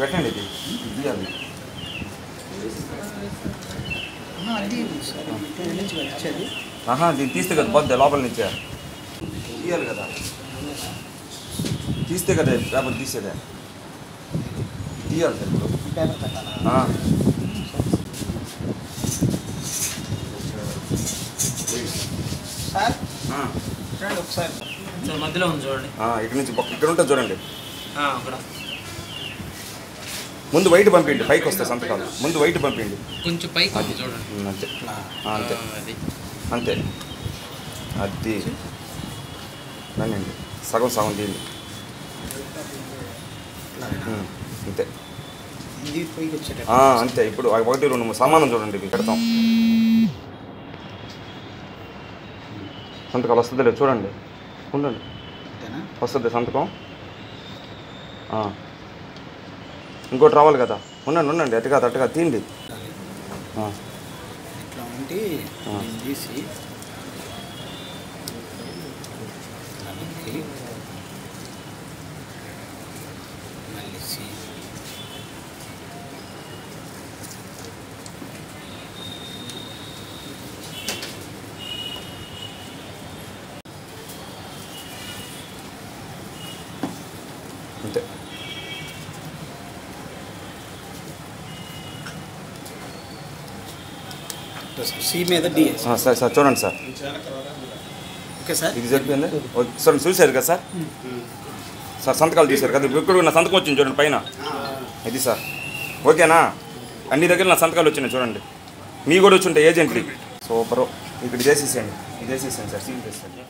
పెట్టండి. ఇది దీన్ని తీస్తే కదా పోద్ది లోపల నుంచి. తీయాలి కదా. తీస్తే కదా పేపర్ తీసేదే. తీయాలి సార్? ఇప్పుడు సార్ మధ్యలో ఉంది చూడండి. ఇక్కడ నుంచి ఇక్కడ ఉంటుంది చూడండి. ముందు వైట్ పంపించండి పైకి వస్తే సంతకాలు. ముందు వైట్ పంపించండి కొంచెం పైకి చూడండి. అంతే. ఆ, అంతే. అంతే. అది. రండి సగం సగం తీయండి అంతే. ఇది పోయి వచ్చేటట్టు ఆ, అంతే. ఇప్పుడు ఆ ఒకటి రెండు మూడు సమానం చూడండి ఇవి పెడతాం. సంతకాలు వస్తుంది లేదు చూడండి. ఉండండి. అంతేనా? వస్తుంది సంతకం. ఇంకోటి రావాలి కదా. ఉండండి ఉండండి. అటు కాదు అటు కాదు తీసి అంతే. సి మీద సార్ సార్ చూడండి సార్. Okay sir. ఇది సరిపోయింది ఓ, సార్ చూశారు కదా సార్? సార్ సంతకాలు తీశారు కదా. ఇప్పుడు నా సంతకం వచ్చింది చూడండి పైన. ఇది సార్. ఓకేనా? అన్ని దగ్గర నా సంతకాలు వచ్చినాయి చూడండి. మీ కూడా వచ్చి ఉంటాయి ఏజెంట్లీ సూపరు. ఇక్కడ చేసేసేయండి ఇది చేసేసేయండి సార్. సీల్ చేసేయండి.